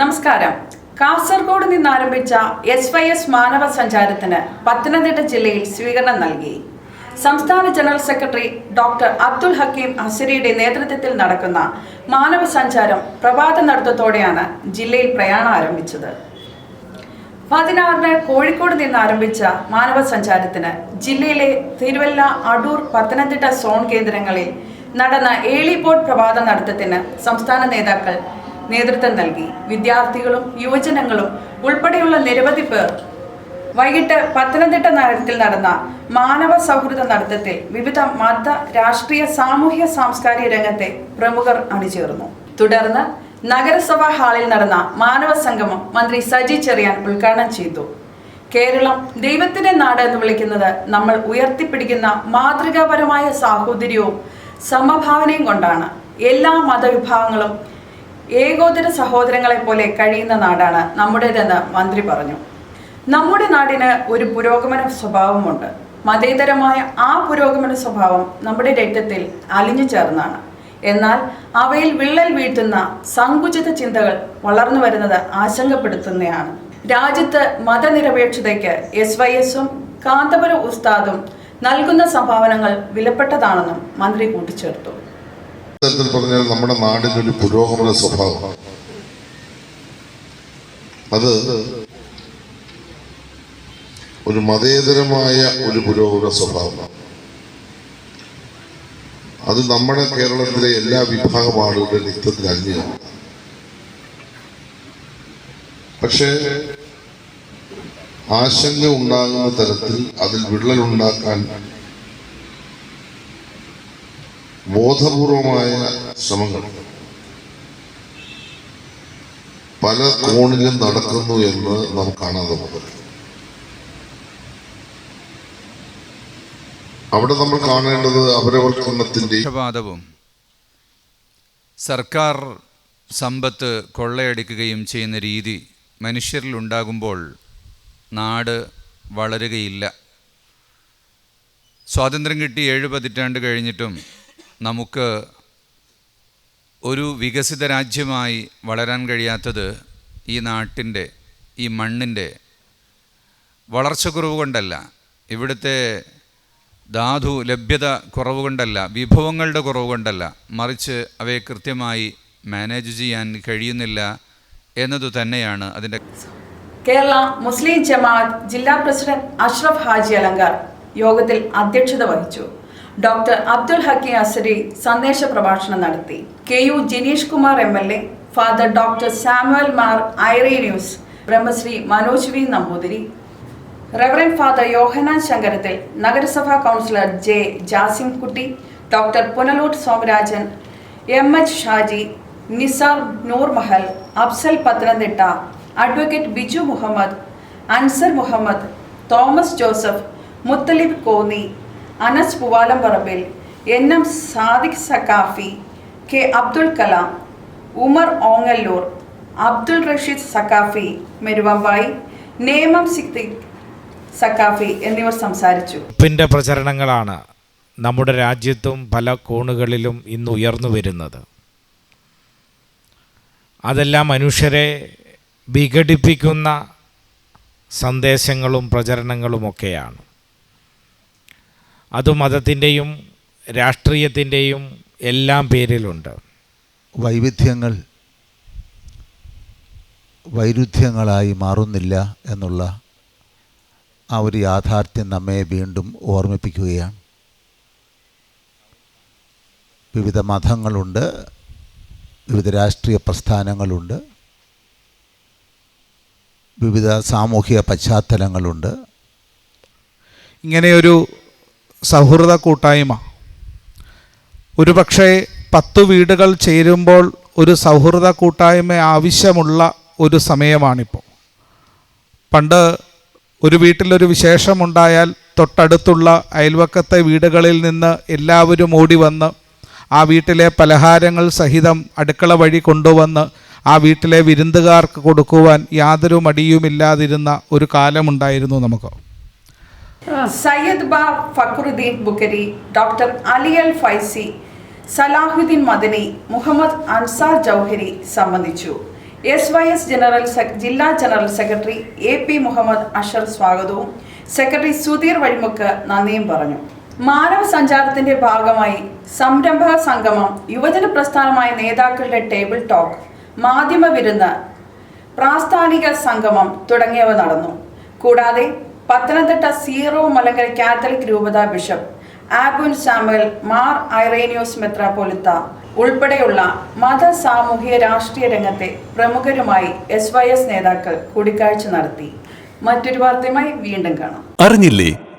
നമസ്കാരം. കാസർഗോഡ് നിന്ന് ആരംഭിച്ച എസ് വൈ എസ് മാനവ സഞ്ചാരത്തിന് പത്തനംതിട്ട ജില്ലയിൽ സ്വീകരണം നൽകി. സംസ്ഥാന general secretary doctor Abdul Hakeem ഹസരിയുടെ നേതൃത്വത്തിൽ നടക്കുന്ന മാനവ സഞ്ചാരം പ്രഭാത നടത്തത്തോടെയാണ് ജില്ലയിൽ പ്രയാണം ആരംഭിച്ചത്. പതിനാറിന് കോഴിക്കോട് നിന്ന് ആരംഭിച്ച മാനവ സഞ്ചാരത്തിന് ജില്ലയിലെ തിരുവല്ല അടൂർ പത്തനംതിട്ട സോൺ കേന്ദ്രങ്ങളിൽ നടന്ന ഏളി ബോർഡ് പ്രഭാത നടത്തത്തിന് സംസ്ഥാന നേതാക്കൾ നേതൃത്വം നൽകി. വിദ്യാർത്ഥികളും യുവജനങ്ങളും ഉൾപ്പെടെയുള്ള നിരവധി പേർ വൈകിട്ട് പത്തനംതിട്ട നഗരത്തിൽ നടന്ന മാനവ സൗഹൃദ നടത്തത്തിൽ വിവിധ മത രാഷ്ട്രീയ സാമൂഹ്യ സാംസ്കാരിക രംഗത്തെ പ്രമുഖർ അണിചേർന്നു. തുടർന്ന് നഗരസഭാ ഹാളിൽ നടന്ന മാനവ സംഗമം മന്ത്രി സജി ചെറിയാൻ ഉദ്ഘാടനം ചെയ്തു. കേരളം ദൈവത്തിന്റെ നാട് എന്ന് വിളിക്കുന്നത് നമ്മൾ ഉയർത്തിപ്പിടിക്കുന്ന മാതൃകാപരമായ സാഹോദര്യവും സമഭാവനയും കൊണ്ടാണ്. എല്ലാ മതവിഭാഗങ്ങളും ഏകോദര സഹോദരങ്ങളെ പോലെ കഴിയുന്ന നാടാണ് നമ്മുടേതെന്ന് മന്ത്രി പറഞ്ഞു. നമ്മുടെ നാടിന് ഒരു പുരോഗമന സ്വഭാവമുണ്ട്. മതേതരമായ ആ പുരോഗമന സ്വഭാവം നമ്മുടെ രക്തത്തിൽ അലിഞ്ഞു ചേർന്നാണ്. എന്നാൽ അവയിൽ വിള്ളൽ വീഴ്ത്തുന്ന സങ്കുചിത ചിന്തകൾ വളർന്നു വരുന്നത് ആശങ്കപ്പെടുത്തുന്നതാണ് രാജ്യത്ത് മതനിരപേക്ഷതയ്ക്ക് എസ് വൈ എസും കാന്തപുര ഉസ്താദും നൽകുന്ന സംഭാവനകൾ വിലപ്പെട്ടതാണെന്നും മന്ത്രി കൂട്ടിച്ചേർത്തു. തരത്തിൽ പറഞ്ഞാൽ നമ്മുടെ നാടിനൊരു പുരോഗമന സ്വഭാവം. അത് ഒരു മതേതരമായ ഒരു പുരോഗമന സ്വഭാവമാണ്. അത് നമ്മുടെ കേരളത്തിലെ എല്ലാ വിഭാഗം ആളുകളുടെ നിത്യത്തിൽ അന്യമാണ്. പക്ഷേ ആശങ്ക ഉണ്ടാകുന്ന തരത്തിൽ അതിൽ വിള്ളലുണ്ടാക്കാൻ ബോധപൂർവമായ ശ്രമങ്ങൾ. പല കോണിലും നടക്കുന്നു എന്ന് നാം കാണാതെ അവിടെ നമ്മൾ കാണേണ്ടത് അപരവൽക്കരണത്തിന്റെ പക്ഷപാതവും സർക്കാർ സമ്പത്ത് കൊള്ളയടിക്കുകയും ചെയ്യുന്ന രീതി മനുഷ്യരിൽ ഉണ്ടാകുമ്പോൾ നാട് വളരുകയില്ല. സ്വാതന്ത്ര്യം കിട്ടി ഏഴ് പതിറ്റാണ്ട് കഴിഞ്ഞിട്ടും നമുക്ക് ഒരു വികസിത രാജ്യമായി വളരാൻ കഴിയാത്തത് ഈ നാട്ടിന്റെ ഈ മണ്ണിന്റെ വളർച്ചക്കുറവ് കൊണ്ടല്ല. ഇവിടുത്തെ ധാതു ലഭ്യത കുറവ് കൊണ്ടല്ല വിഭവങ്ങളുടെ കുറവ് കൊണ്ടല്ല. മറിച്ച് അവയെ കൃത്യമായി മാനേജ് ചെയ്യാൻ കഴിയുന്നില്ല എന്നതു തന്നെയാണ് അതിന്റെ കേരള മുസ്ലിം ജമാഅത്ത് ജില്ലാ പ്രസിഡന്റ് അഷ്റഫ് ഹാജി അലങ്കാർ യോഗത്തിൽ അധ്യക്ഷത വഹിച്ചു. ഡോക്ടർ അബ്ദുൽ ഹക്കി അസരി സന്ദേശ പ്രഭാഷണം നടത്തി. K U Jineesh Kumar M L A father doctor Samuel Mar Irenaios Brahmasree Manoj V Namboothiri. Reverend father Yohannan Sankarathil നഗരസഭാ councillor J Jasim Kutty doctor Punalur Somarajan M H Shaji Nisar Noor Mahal Afsal Pathanamthitta advocate Biju Muhammad Ansar Muhammad Thomas Joseph Muthalib Konni Anas Puvalamparambil N M Sadiq Saqafi K Abdul Kalam Umar Ongallur Abdul Rasheed Saqafi Meruvambayi Nemom Sikthi Saqafi എന്നിവർ സംസാരിച്ചു. ഉപ്പിന്റെ പ്രചരണങ്ങളാണ് നമ്മുടെ രാജ്യത്തും പല കോണുകളിലും ഇന്ന് ഉയർന്നു വരുന്നത്. അതെല്ലാം മനുഷ്യരെ വിഘടിപ്പിക്കുന്ന സന്ദേശങ്ങളും പ്രചരണങ്ങളുമൊക്കെയാണ് അത് മതത്തിന്റെയും രാഷ്ട്രീയത്തിന്റെയും എല്ലാം പേരിലുണ്ട്. വൈവിധ്യങ്ങൾ വൈരുദ്ധ്യങ്ങളായി മാറുന്നില്ല എന്നുള്ള ആ ഒരു യാഥാർത്ഥ്യം നമ്മെ വീണ്ടും ഓർമ്മിപ്പിക്കുകയാണ്. വിവിധ മതങ്ങളുണ്ട് വിവിധ രാഷ്ട്രീയ പ്രസ്ഥാനങ്ങളുണ്ട് വിവിധ സാമൂഹിക പശ്ചാത്തലങ്ങളുണ്ട്. ഇങ്ങനെയൊരു സൗഹൃദ കൂട്ടായ്മ. ഒരുപക്ഷെ പത്തു വീടുകൾ ചേരുമ്പോൾ ഒരു സൗഹൃദ കൂട്ടായ്മ ആവശ്യമുള്ള ഒരു സമയമാണിപ്പോൾ പണ്ട് ഒരു വീട്ടിലൊരു വിശേഷമുണ്ടായാൽ തൊട്ടടുത്തുള്ള അയൽവക്കത്തെ വീടുകളിൽ നിന്ന് എല്ലാവരും ഓടി വന്ന് ആ വീട്ടിലെ പലഹാരങ്ങൾ സഹിതം അടുക്കള വഴി കൊണ്ടുവന്ന് ആ വീട്ടിലെ വിരുന്നുകാർക്ക് കൊടുക്കുവാൻ യാതൊരു മടിയുമില്ലാതിരുന്ന ഒരു കാലമുണ്ടായിരുന്നു നമുക്ക്. സയ്യദ് ബാ ഫക്രുദ്ദീൻ ബുക്കരി ഡോക്ടർ അലി അൽ ഫൈസി സലാഹുദ്ദീൻ മദനി മുഹമ്മദ് അൻസാർ ജൗഹരി സംബന്ധിച്ചു. എസ് വൈ എസ് ജനറൽ ജില്ലാ general secretary A P Muhammad Azhar സ്വാഗതവും. സെക്രട്ടറി സുധീർ വഴിമുക്ക് നന്ദിയും പറഞ്ഞു. മാനവ സഞ്ചാരത്തിന്റെ ഭാഗമായി സംരംഭക സംഗമം യുവജന പ്രസ്ഥാനമായ നേതാക്കളുടെ ടേബിൾ ടോക്ക് മാധ്യമ വിരുന്ന് പ്രാസ്ഥാനിക സംഗമം തുടങ്ങിയവ നടന്നു. കൂടാതെ പത്തനംതിട്ട സീറോ മലങ്കര കാത്തലിക് രൂപതാ ബിഷപ്പ് ആബുൻ സാമുവൽ മാർ ഐറേനിയോസ് മെത്രാപ്പൊലിത്ത ഉൾപ്പെടെയുള്ള മത സാമൂഹിക രാഷ്ട്രീയ രംഗത്തെ പ്രമുഖരുമായി എസ് വൈ എസ് നേതാക്കൾ കൂടിക്കാഴ്ച നടത്തി. മറ്റൊരു വാർത്തയുമായി വീണ്ടും കാണാം. അറിഞ്ഞില്ലേ?